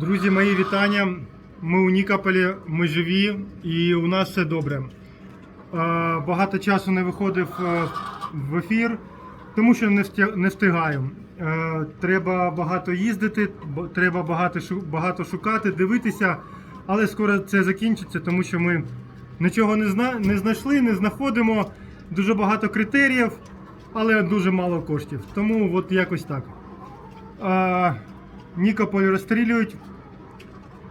Друзі, мої вітання. Ми у Нікополі, ми живі і у нас все добре. Багато часу не виходив е, в ефір, тому що не встигаю. Е, Треба багато їздити, треба багато, шукати, дивитися, але скоро це закінчиться, тому що ми нічого не знайшли, не знаходимо. Дуже багато критеріїв, але дуже мало коштів. Тому от якось так. Нікополь розстрілюють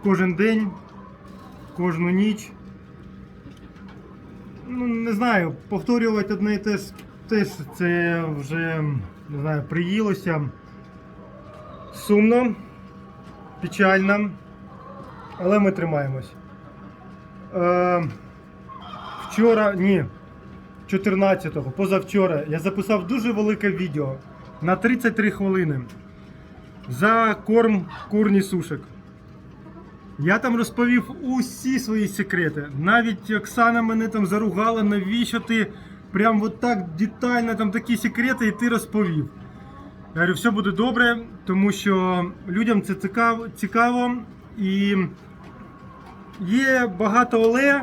кожен день, кожну ніч. Ну, не знаю, повторювати одне і те ж, теж це вже не знаю, приїлося. Сумно, печально, але ми тримаємось. Е, вчора, ні, 14-го, позавчора, я записав дуже велике відео на 33 хвилини за корм курні сушек. Я там розповів усі свої секрети. Навіть Оксана мене там заругала, навіщо ти прям от так детально там такі секрети і ти розповів. Я говорю, все буде добре, тому що людям це цікаво, цікаво і є багато але.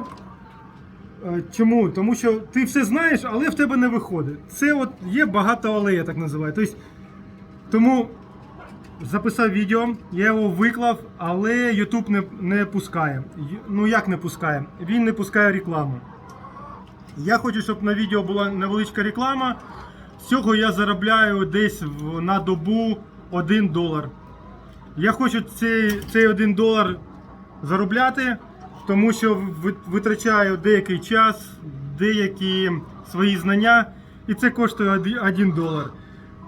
Е, Чому? Тому що ти все знаєш, але в тебе не виходить. Це от є багато але, я так називаю. Тобто, тому записав відео, я його виклав, але YouTube не, не пускає. Ну як не пускає? Він не пускає рекламу. Я хочу, щоб на відео була невеличка реклама. З цього я заробляю десь на добу 1 долар. Я хочу цей, цей 1 долар заробляти, тому що витрачаю деякий час, деякі свої знання, і це коштує 1 долар.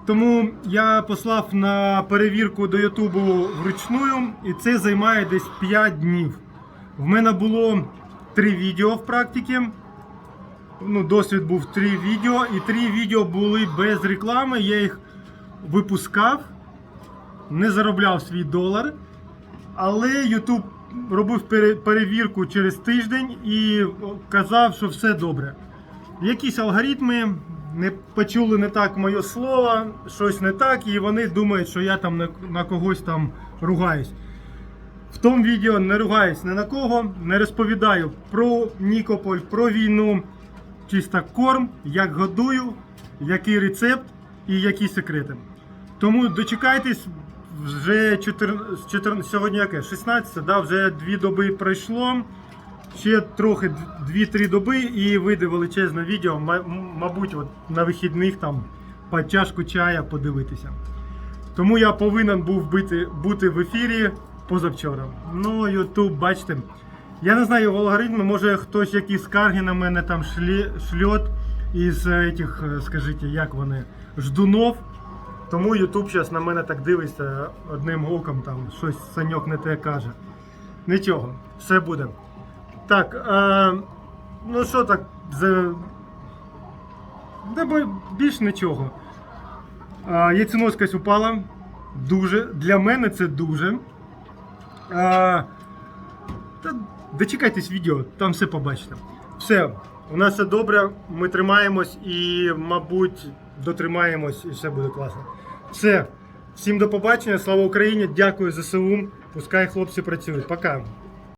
Тому я послав на перевірку до Ютубу вручную, і це займає десь 5 днів. В мене було 3 відео в практиці. Ну, досвід був 3 відео, і 3 відео були без реклами. Я їх випускав, не заробляв свій долар. Але YouTube робив перевірку через тиждень і казав, що все добре. Якісь алгоритми не почули не так моє слово, щось не так, і вони думають, що я там на, на когось там ругаюсь. В тому відео не ругаюсь ні на кого, не розповідаю про Нікополь, про війну, чисто корм, як годую, який рецепт і які секрети. Тому дочекайтесь, вже 4, 4, сьогодні яке? 16, да, вже дві доби пройшло. Ще трохи 2-3 доби і вийде величезне відео, мабуть, от на вихідних там по чашку чая подивитися. Тому я повинен був бути, бути в ефірі позавчора. Ну, Ютуб, бачите. Я не знаю його алгоритми, може хтось якісь скарги на мене там шлі, шльот із е, этих, е, скажіть, як вони, ждунов. Тому Ютуб зараз на мене так дивиться одним оком, там щось саньок не те каже. Нічого, все буде. Так, е, ну що так, за... Бо більш нічого. Е, яйценоскость упала. Дуже. Для мене це дуже. Е, та дочекайтесь відео, там все побачите. Все, у нас все добре, ми тримаємось і, мабуть, дотримаємось, і все буде класно. Все. Всім до побачення, слава Україні, дякую ЗСУ. Пускай хлопці працюють. Пока.